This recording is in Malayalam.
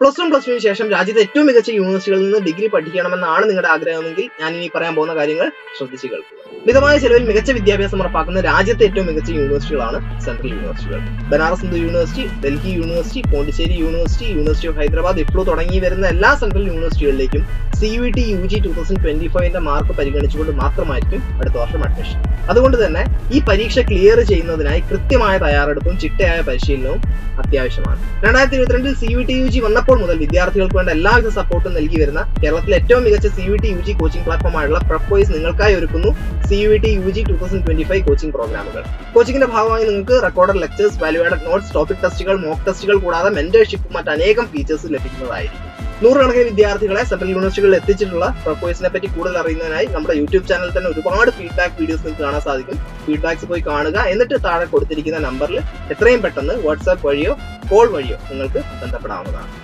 പ്ലസ് വൺ പ്ലസ് ടുവിന് ശേഷം രാജ്യത്തെ ഏറ്റവും മികച്ച യൂണിവേഴ്സിറ്റികളിൽ നിന്ന് ഡിഗ്രി പഠിക്കണമെന്നാണ് നിങ്ങളുടെ ആഗ്രഹമെങ്കിൽ ഞാൻ ഇനി പറയാൻ പോകുന്ന കാര്യങ്ങൾ ശ്രദ്ധിച്ചു കേൾക്കുക. മിതമായ ചെലവിൽ മികച്ച വിദ്യാഭ്യാസം ഉറപ്പാക്കുന്ന രാജ്യത്തെ ഏറ്റവും മികച്ച യൂണിവേഴ്സിറ്റികളാണ് central യൂണിവേഴ്സിറ്റികൾ Banaras Hindu university Delhi university Pondicherry university university of Hyderabad ഇപ്പോൾ തുടങ്ങി വരുന്ന എല്ലാ സെൻട്രൽ യൂണിവേഴ്സിറ്റികളിലേക്കും C U T U G two thousand twenty ഫൈവിന്റെ mark പരിഗണിച്ചുകൊണ്ട് മാത്രമായിരിക്കും അടുത്ത വർഷം അഡ്മിഷൻ അതുകൊണ്ട് തന്നെ ഈ പരീക്ഷ ക്ലിയർ ചെയ്യുന്നതിനായി കൃത്യമായ തയ്യാറെടുപ്പും ചിട്ടയായ പരിശീലനവും അത്യാവശ്യമാണ്. രണ്ടായിരത്തി ഇരുപത്തിരണ്ടിൽ C U T U G വന്നപ്പോൾ മുതൽ വിദ്യാർത്ഥികൾക്ക് വേണ്ട എല്ലാവിധ സപ്പോർട്ടും നൽകി വരുന്ന കേരളത്തിലെ ഏറ്റവും മികച്ച C U T U G coaching പ്ലാറ്റ്ഫോമായുള്ള പ്രപ്പോയ്സ് നിങ്ങൾക്കായി ഒരുക്കുന്നു C U T U G two thousand twenty five coaching പ്രോഗ്രാമുകൾ കോച്ചിങ്ങിന്റെ ഭാഗമായി നിങ്ങൾക്ക് recorded lectures valued notes topic ടെസ്റ്റുകൾ മോക്ക് ടെസ്റ്റുകൾ കൂടാതെ മെന്റർഷിപ്പും മറ്റനേകം ഫീച്ചേഴ്സ് ലഭിക്കുന്നതായിരിക്കും. നൂറുകണക്കിന് വിദ്യാർത്ഥികളെ സെൻട്രൽ യൂണിവേഴ്സിറ്റികളിൽ എത്തിച്ചിട്ടുള്ള പ്രൊപ്പോയ്സിനെ പറ്റി കൂടുതൽ അറിയുന്നതിനായി നമ്മുടെ യൂട്യൂബ് ചാനൽ തന്നെ ഒരുപാട് ഫീഡ്ബാക്ക് വീഡിയോസ് നിങ്ങൾക്ക് കാണാൻ സാധിക്കും. ഫീഡ്ബാക്സ് പോയി കാണുക. എന്നിട്ട് താഴെ കൊടുത്തിരിക്കുന്ന നമ്പറിൽ എത്രയും പെട്ടെന്ന് വാട്സാപ്പ് വഴിയോ കോൾ വഴിയോ നിങ്ങൾക്ക് ബന്ധപ്പെടാവുന്നതാണ്.